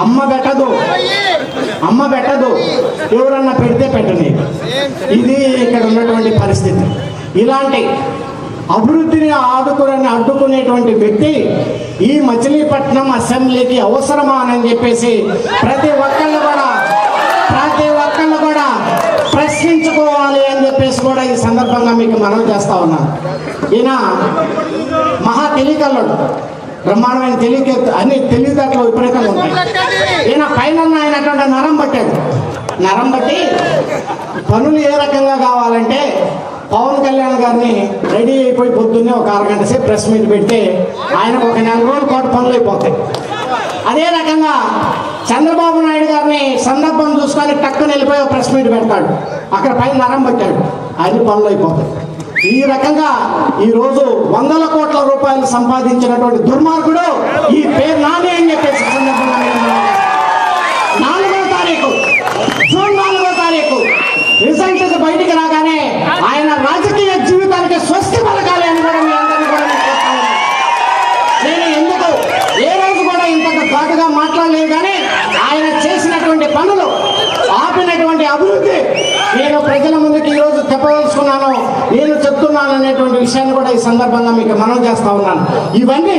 అమ్మ పెట్టదు. అమ్మ పెట్టదు. ఎవరన్నా పెడితే పెట్టని. ఇది ఇక్కడ ఉన్నటువంటి పరిస్థితి. ఇలాంటి అభివృద్ధిని ఆదుకుని అడ్డుకునేటువంటి వ్యక్తి ఈ మచిలీపట్నం అసెంబ్లీకి అవసరమా అని చెప్పేసి ప్రతి ఒక్కళ్ళు కూడా ప్రతి ఒక్కళ్ళు కూడా ప్రశ్నించుకోవాలి అని చెప్పేసి కూడా ఈ సందర్భంగా మీకు మనం చేస్తా ఉన్నాను ఈయన మహా తెలికల్లుడు బ్రహ్మాండమైన తెలియక అన్ని తెలివితేటలు విపరీతంగా ఉంటాయి. ఈయన పైన అయినటువంటి నరం పట్టాడు నరం బట్టి పనులు ఏ రకంగా కావాలంటే పవన్ కళ్యాణ్ గారిని రెడీ అయిపోయి పొద్దున్నే ఒక అరగంట సేపు ప్రెస్ మీట్ పెడితే ఆయనకు ఒక నెల రోజుల పాటు పనులు అయిపోతాయి. అదే రకంగా చంద్రబాబు నాయుడు గారిని సందర్భం చూసుకొని టక్కున వెళ్ళిపోయి ఒక ప్రెస్ మీట్ పెడతాడు. అక్కడ పైన నరం పట్టాడు. అన్ని పనులు అయిపోతాయి. ఈ రకంగా ఈ రోజు వందల కోట్ల రూపాయలు సంపాదించినటువంటి దుర్మార్గుడు ఈ పేరు నాని అని చెప్పేసి నాలుగో తారీఖు జూన్ నాలుగో తారీఖు. రిజల్ట్ బయటికి రాగానే ఆయన రాజకీయ జీవితానికి స్వస్తి పలకాలి అని కూడా మీ అందరినీ కూడా నేను ఎందుకు? ఏ రోజు కూడా ఇంత ఘాటుగా మాట్లాడలేదు కానీ ఆయన చేసినటువంటి పనులు ఆపినటువంటి అభివృద్ధి నేను ప్రజల ముందుకు ఈ రోజు చెప్పదలుచుకున్నాను నేను చెప్తున్నాను అనేటువంటి విషయాన్ని కూడా ఈ సందర్భంగా మీకు మనం చేస్తా ఉన్నాను. ఇవన్నీ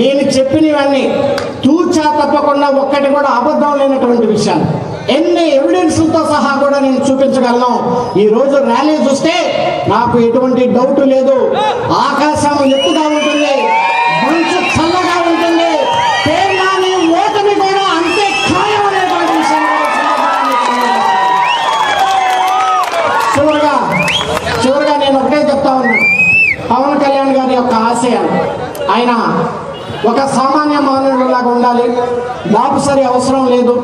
నేను చెప్పినవన్నీ తూచా తప్పకుండా ఒక్కటి కూడా అబద్ధం లేనటువంటి విషయాలు. ఎన్ని ఎవిడెన్స్లతో సహా కూడా నేను చూపించగలను. ఈ రోజు ర్యాలీ చూస్తే నాకు ఎటువంటి డౌట్ లేదు. ఆకాశం ఎత్తుగా ఉంటుంది మంచు చల్లగా ఉంటుంది పేర్లాని ఓటమి కూడా అంతే ఖాయం అనేటువంటి విషయం కూడా ఈ సందర్భంగా మీకు చివరిగా చివరిగా నేను ఒకటే చెప్తా ఉన్నాను పవన్ కళ్యాణ్ గారి యొక్క ఆశయాలు ఆయన ఒక సామాన్య మానవుడిలాగా ఉండాలి. బాబుసరి అవసరం లేదు.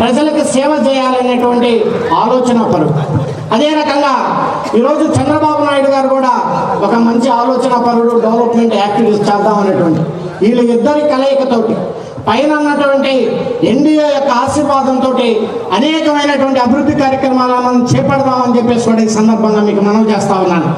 ప్రజలకు సేవ చేయాలనేటువంటి ఆలోచన పరు అదే రకంగా ఈరోజు చంద్రబాబు నాయుడు గారు కూడా ఒక మంచి ఆలోచన పరుడు డెవలప్మెంట్ యాక్టివిటీస్ చేద్దాం అనేటువంటి. వీళ్ళు ఇద్దరి కలయికతోటి పైన ఉన్నటువంటి ఎన్డీఏ యొక్క ఆశీర్వాదంతో అనేకమైనటువంటి అభివృద్ధి కార్యక్రమాలను మనం చేపడదామని చెప్పేసి కూడా ఈ సందర్భంగా మీకు మనం చేస్తా ఉన్నాను.